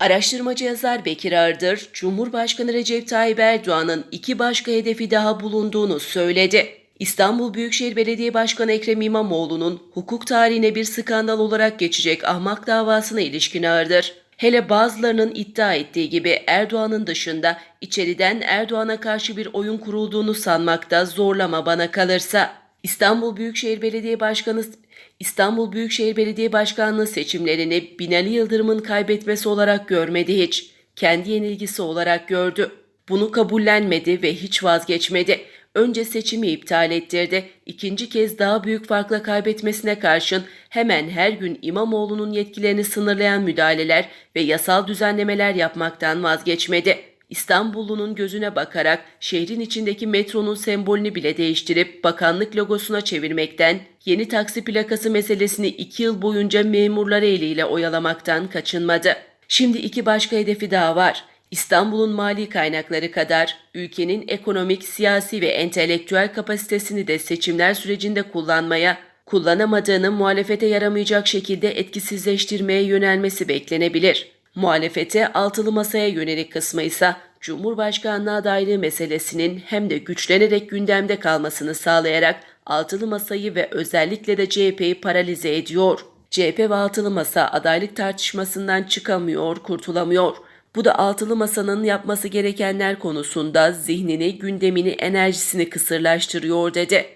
Araştırmacı yazar Bekir Ardır, Cumhurbaşkanı Recep Tayyip Erdoğan'ın iki başka hedefi daha bulunduğunu söyledi. İstanbul Büyükşehir Belediye Başkanı Ekrem İmamoğlu'nun hukuk tarihine bir skandal olarak geçecek ahmak davasına ilişkin Ardır, hele bazılarının iddia ettiği gibi Erdoğan'ın dışında içeriden Erdoğan'a karşı bir oyun kurulduğunu sanmakta zorlama bana kalırsa. İstanbul Büyükşehir Belediye Başkanı İstanbul Büyükşehir Belediye Başkanlığı seçimlerini Binali Yıldırım'ın kaybetmesi olarak görmedi hiç. Kendi yenilgisi olarak gördü. Bunu kabullenmedi ve hiç vazgeçmedi. Önce seçimi iptal ettirdi. İkinci kez daha büyük farkla kaybetmesine karşın hemen her gün İmamoğlu'nun yetkilerini sınırlayan müdahaleler ve yasal düzenlemeler yapmaktan vazgeçmedi. İstanbullunun gözüne bakarak şehrin içindeki metronun sembolünü bile değiştirip bakanlık logosuna çevirmekten, yeni taksi plakası meselesini iki yıl boyunca memurlar eliyle oyalamaktan kaçınmadı. Şimdi iki başka hedefi daha var. İstanbul'un mali kaynakları kadar ülkenin ekonomik, siyasi ve entelektüel kapasitesini de seçimler sürecinde kullanmaya, kullanamadığını muhalefete yaramayacak şekilde etkisizleştirmeye yönelmesi beklenebilir. Muhalefete altılı masaya yönelik kısmı ise Cumhurbaşkanlığı adaylığı meselesinin hem de güçlenerek gündemde kalmasını sağlayarak altılı masayı ve özellikle de CHP'yi paralize ediyor. CHP ve altılı masa adaylık tartışmasından çıkamıyor, kurtulamıyor. Bu da altılı masanın yapması gerekenler konusunda zihnini, gündemini, enerjisini kısırlaştırıyor dedi.